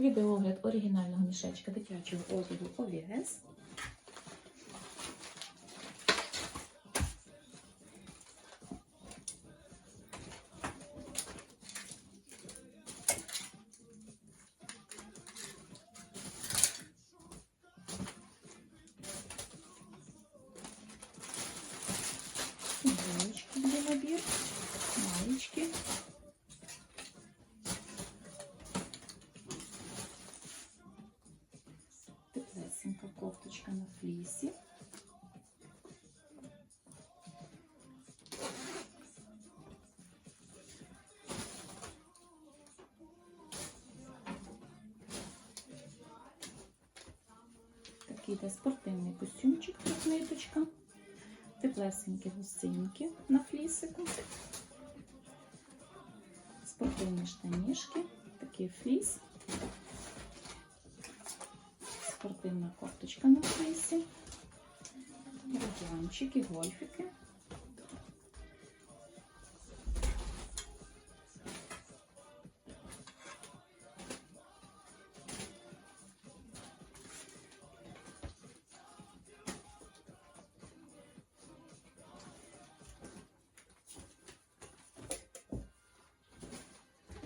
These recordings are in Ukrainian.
Відеогляд оригінального мішечка дитячого одягу Овігес. Кофточка на флісі. Такий йде спортивний костюмчик, тут ниточка. Теплесенькі гусинки на флісику. Спортивні штанішки, такий фліс. Спортивна кофточка на флісі. Рукавчики, гольфики.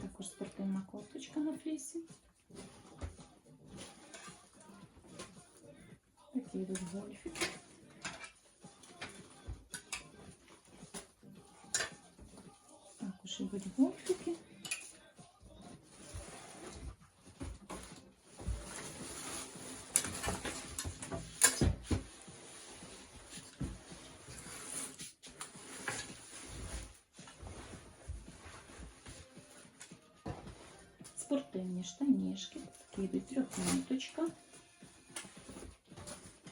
Також спортивна кофточка на флісі. Такі йдуть гольфики. Також йдуть гольфики. Спортивні штанішки, такі йдуть трьохниточка.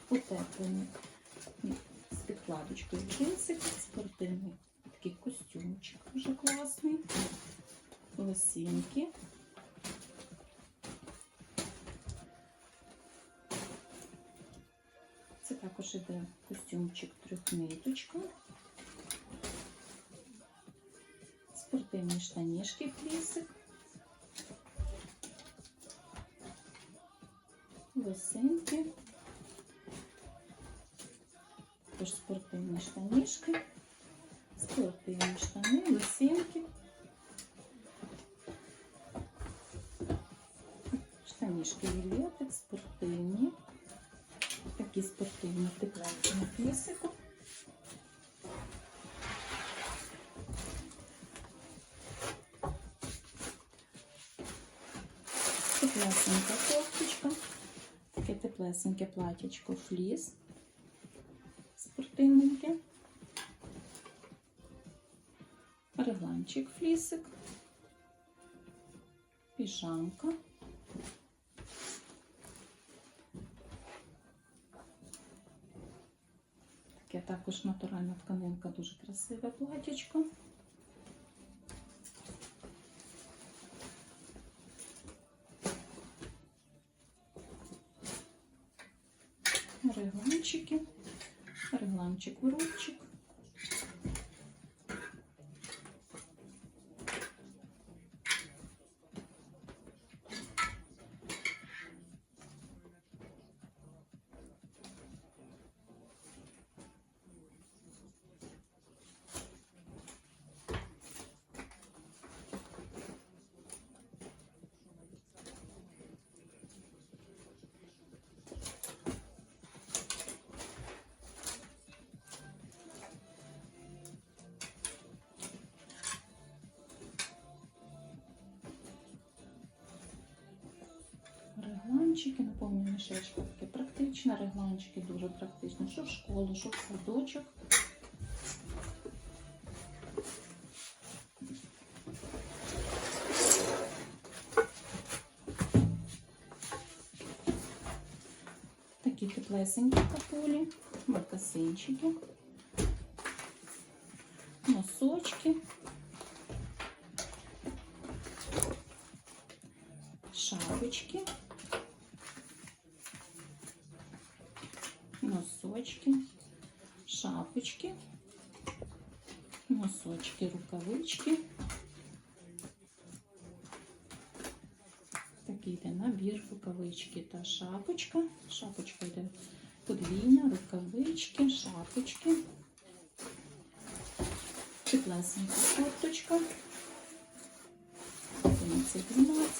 Утеплені з підкладочкою джинсик, спортивний такий костюмчик дуже класний, лосінки. Це також іде костюмчик трьохниточка. Спортивні штанішки флісик. Лосинки. Також спортивні штанішки, спортивні штани, лосинки. Штанішки вілетик, спортивні. Такі спортивні тепленькі на флісику. Теплесенька кофточка. Таке теплесеньке платячко фліс. Спортивненьке. Регланчик флісик. Піжамка. Таке також натуральна тканинка, дуже красиве платячко. Регланчики. Регланчик в рубчик. Регланчики, наповнені мішечка таке практичне, регланчики дуже практичні, що в школу, що в садочок. Такі теплесенькі капулі, макасинчики, носочки. шапочки, носочки, шапочки, носочки, рукавички. Такий йде набір, рукавички та шапочка. Шапочка йде подвійна, рукавички, шапочки, теплесенька курточка. 11, 12,